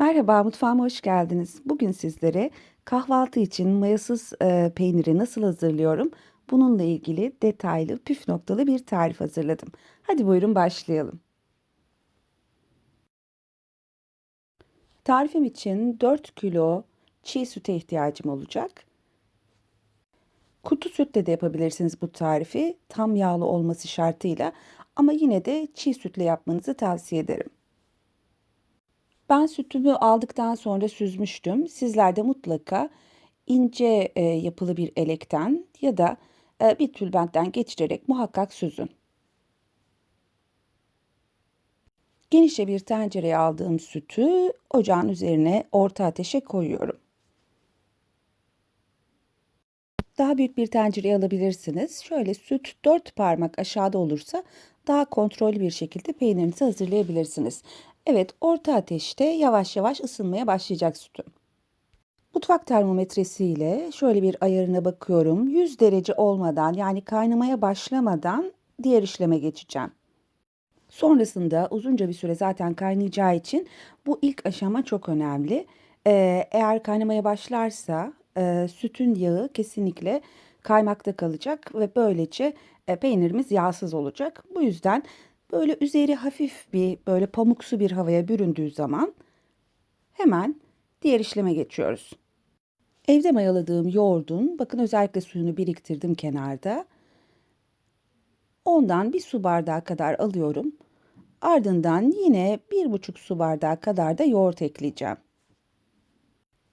Merhaba, mutfağıma hoş geldiniz. Bugün sizlere kahvaltı için mayasız e, peyniri nasıl hazırlıyorum? Bununla ilgili detaylı, püf noktalı bir tarif hazırladım. Hadi buyurun başlayalım. Tarifim için 4 kilo çiğ süte ihtiyacım olacak. Kutu sütle de yapabilirsiniz bu tarifi. Tam yağlı olması şartıyla ama yine de çiğ sütle yapmanızı tavsiye ederim. Ben sütümü aldıktan sonra süzmüştüm. Sizler de mutlaka ince e, yapılı bir elekten ya da e, bir tülbentten geçirerek muhakkak süzün. Genişçe bir tencereye aldığım sütü ocağın üzerine orta ateşe koyuyorum. Daha büyük bir tencereye alabilirsiniz. Şöyle süt 4 parmak aşağıda olursa daha kontrollü bir şekilde peynirinizi hazırlayabilirsiniz. Evet, orta ateşte yavaş yavaş ısınmaya başlayacak sütüm. Mutfak termometresiyle şöyle bir ayarına bakıyorum. 100 derece olmadan yani kaynamaya başlamadan diğer işleme geçeceğim. Sonrasında uzunca bir süre zaten kaynayacağı için bu ilk aşama çok önemli. Ee, eğer kaynamaya başlarsa e, sütün yağı kesinlikle kaymakta kalacak ve böylece e, peynirimiz yağsız olacak. Bu yüzden böyle üzeri hafif bir böyle pamuksu bir havaya büründüğü zaman hemen diğer işleme geçiyoruz. Evde mayaladığım yoğurdun bakın özellikle suyunu biriktirdim kenarda. Ondan bir su bardağı kadar alıyorum. Ardından yine bir buçuk su bardağı kadar da yoğurt ekleyeceğim.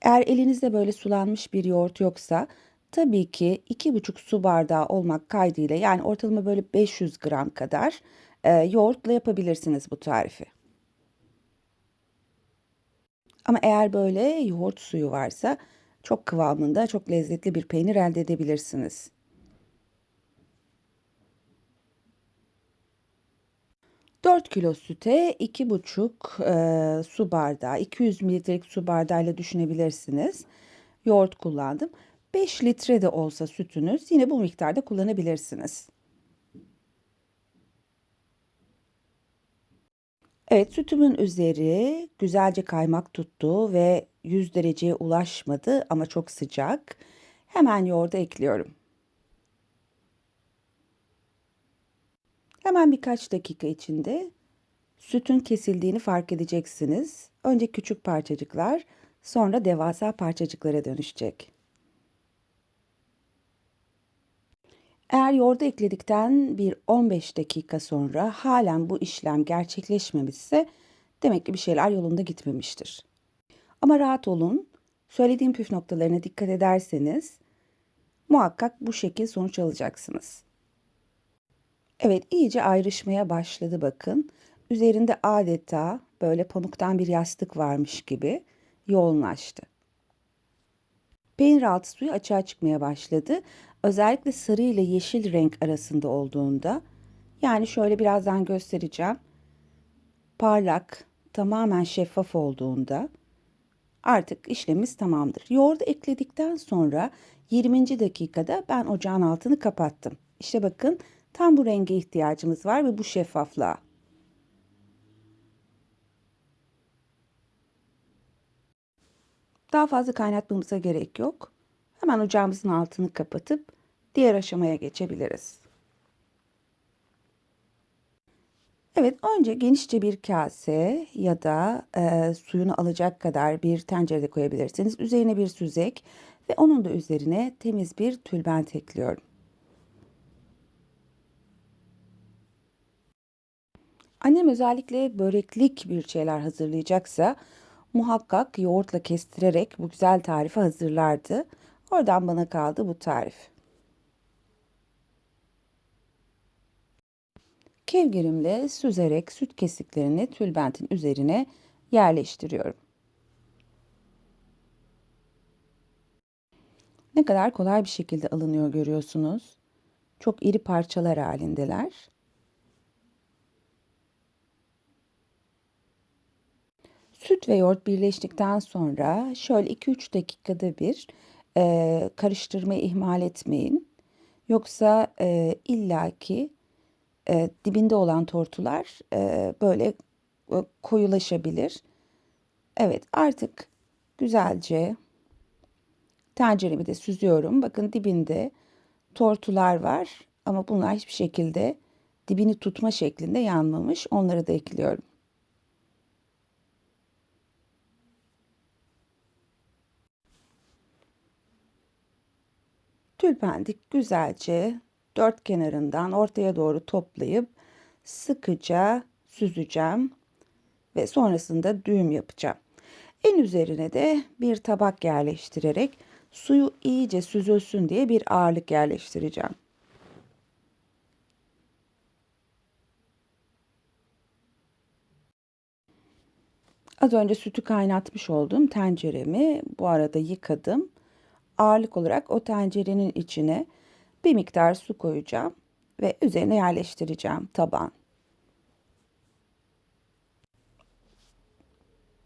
Eğer elinizde böyle sulanmış bir yoğurt yoksa tabii ki iki buçuk su bardağı olmak kaydıyla yani ortalama böyle 500 gram kadar e, yoğurtla yapabilirsiniz bu tarifi. Ama eğer böyle yoğurt suyu varsa çok kıvamında çok lezzetli bir peynir elde edebilirsiniz. Dört kilo süte iki buçuk e, su bardağı, 200 mililitrelik su bardağıyla düşünebilirsiniz. Yoğurt kullandım. 5 litre de olsa sütünüz yine bu miktarda kullanabilirsiniz. Evet, sütümün üzeri güzelce kaymak tuttu ve 100 dereceye ulaşmadı ama çok sıcak. Hemen yoğurdu ekliyorum. Hemen birkaç dakika içinde sütün kesildiğini fark edeceksiniz. Önce küçük parçacıklar, sonra devasa parçacıklara dönüşecek. Eğer yoğurdu ekledikten bir 15 dakika sonra halen bu işlem gerçekleşmemişse demek ki bir şeyler yolunda gitmemiştir. Ama rahat olun. Söylediğim püf noktalarına dikkat ederseniz muhakkak bu şekil sonuç alacaksınız. Evet iyice ayrışmaya başladı bakın. Üzerinde adeta böyle pamuktan bir yastık varmış gibi yoğunlaştı. Peynir altı suyu açığa çıkmaya başladı. Özellikle sarı ile yeşil renk arasında olduğunda yani şöyle birazdan göstereceğim. Parlak, tamamen şeffaf olduğunda artık işlemimiz tamamdır. Yoğurdu ekledikten sonra 20. dakikada ben ocağın altını kapattım. İşte bakın tam bu renge ihtiyacımız var ve bu şeffaflığa. Daha fazla kaynatmamıza gerek yok. Hemen ocağımızın altını kapatıp diğer aşamaya geçebiliriz. Evet, önce genişçe bir kase ya da e, suyunu alacak kadar bir tencerede koyabilirsiniz. Üzerine bir süzek ve onun da üzerine temiz bir tülbent ekliyorum. Annem özellikle böreklik bir şeyler hazırlayacaksa muhakkak yoğurtla kestirerek bu güzel tarifi hazırlardı. Oradan bana kaldı bu tarif. Kevgirimle süzerek süt kesiklerini tülbentin üzerine yerleştiriyorum. Ne kadar kolay bir şekilde alınıyor görüyorsunuz. Çok iri parçalar halindeler. Süt ve yoğurt birleştikten sonra şöyle 2-3 dakikada bir e, karıştırmayı ihmal etmeyin. Yoksa e, illaki e, dibinde olan tortular e, böyle e, koyulaşabilir. Evet artık güzelce tenceremi de süzüyorum. Bakın dibinde tortular var ama bunlar hiçbir şekilde dibini tutma şeklinde yanmamış. Onları da ekliyorum. Tülpendik güzelce dört kenarından ortaya doğru toplayıp sıkıca süzeceğim ve sonrasında düğüm yapacağım. En üzerine de bir tabak yerleştirerek suyu iyice süzülsün diye bir ağırlık yerleştireceğim. Az önce sütü kaynatmış olduğum tenceremi bu arada yıkadım. Ağırlık olarak o tencerenin içine bir miktar su koyacağım ve üzerine yerleştireceğim taban.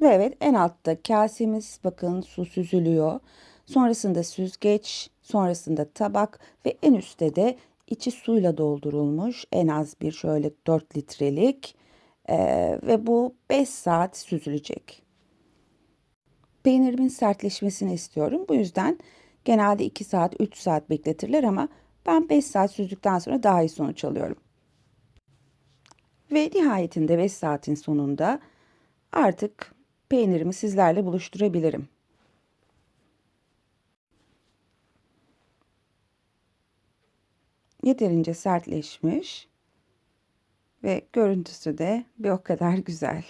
Ve evet en altta kasemiz bakın su süzülüyor. Sonrasında süzgeç, sonrasında tabak ve en üstte de içi suyla doldurulmuş en az bir şöyle 4 litrelik ee, ve bu 5 saat süzülecek. Peynirimin sertleşmesini istiyorum. Bu yüzden genelde 2 saat 3 saat bekletirler ama ben 5 saat süzdükten sonra daha iyi sonuç alıyorum. Ve nihayetinde 5 saatin sonunda artık peynirimi sizlerle buluşturabilirim. Yeterince sertleşmiş ve görüntüsü de bir o kadar güzel.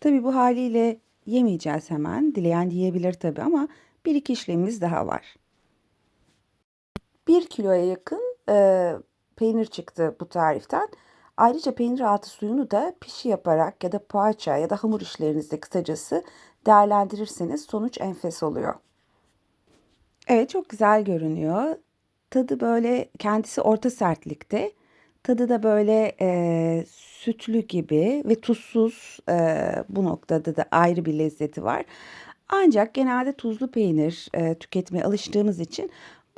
Tabi bu haliyle yemeyeceğiz hemen. Dileyen yiyebilir tabi ama bir iki işlemimiz daha var. Bir kiloya yakın e, peynir çıktı bu tariften. Ayrıca peynir altı suyunu da pişi yaparak ya da poğaça ya da hamur işlerinizde kısacası değerlendirirseniz sonuç enfes oluyor. Evet çok güzel görünüyor. Tadı böyle kendisi orta sertlikte. Tadı da böyle e, sütlü gibi ve tuzsuz e, bu noktada da ayrı bir lezzeti var. Ancak genelde tuzlu peynir e, tüketmeye alıştığımız için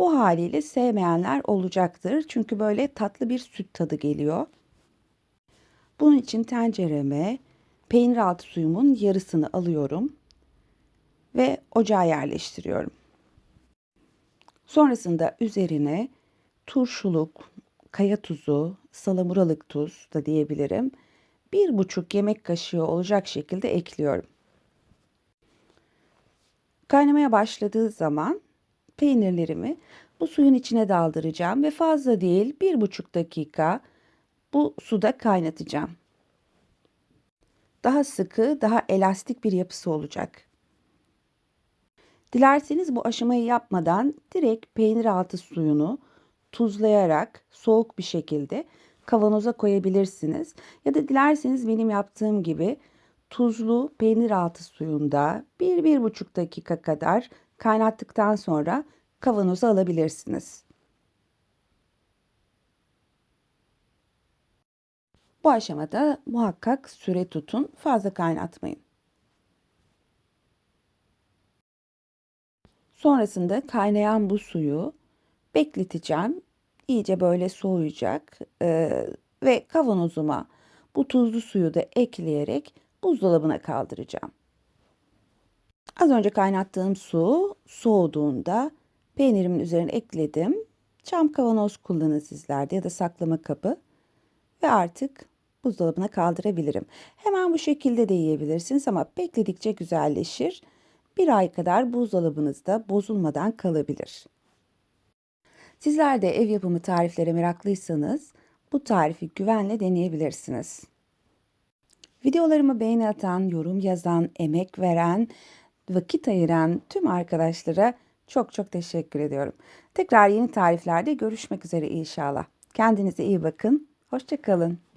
bu haliyle sevmeyenler olacaktır. Çünkü böyle tatlı bir süt tadı geliyor. Bunun için tencereme peynir altı suyumun yarısını alıyorum ve ocağa yerleştiriyorum. Sonrasında üzerine turşuluk, kaya tuzu, salamuralık tuz da diyebilirim. Bir buçuk yemek kaşığı olacak şekilde ekliyorum. Kaynamaya başladığı zaman peynirlerimi bu suyun içine daldıracağım ve fazla değil bir buçuk dakika bu suda kaynatacağım. Daha sıkı, daha elastik bir yapısı olacak. Dilerseniz bu aşamayı yapmadan direkt peynir altı suyunu tuzlayarak soğuk bir şekilde kavanoza koyabilirsiniz. Ya da dilerseniz benim yaptığım gibi tuzlu peynir altı suyunda 1-1,5 dakika kadar kaynattıktan sonra kavanoza alabilirsiniz. Bu aşamada muhakkak süre tutun, fazla kaynatmayın. Sonrasında kaynayan bu suyu bekleteceğim. İyice böyle soğuyacak ee, ve kavanozuma bu tuzlu suyu da ekleyerek buzdolabına kaldıracağım. Az önce kaynattığım su soğuduğunda peynirimin üzerine ekledim. Çam kavanoz kullanın sizlerde ya da saklama kabı ve artık buzdolabına kaldırabilirim. Hemen bu şekilde de yiyebilirsiniz ama bekledikçe güzelleşir. Bir ay kadar buzdolabınızda bozulmadan kalabilir. Sizler de ev yapımı tariflere meraklıysanız bu tarifi güvenle deneyebilirsiniz. Videolarımı beğeni atan, yorum yazan, emek veren, vakit ayıran tüm arkadaşlara çok çok teşekkür ediyorum. Tekrar yeni tariflerde görüşmek üzere inşallah. Kendinize iyi bakın. Hoşçakalın.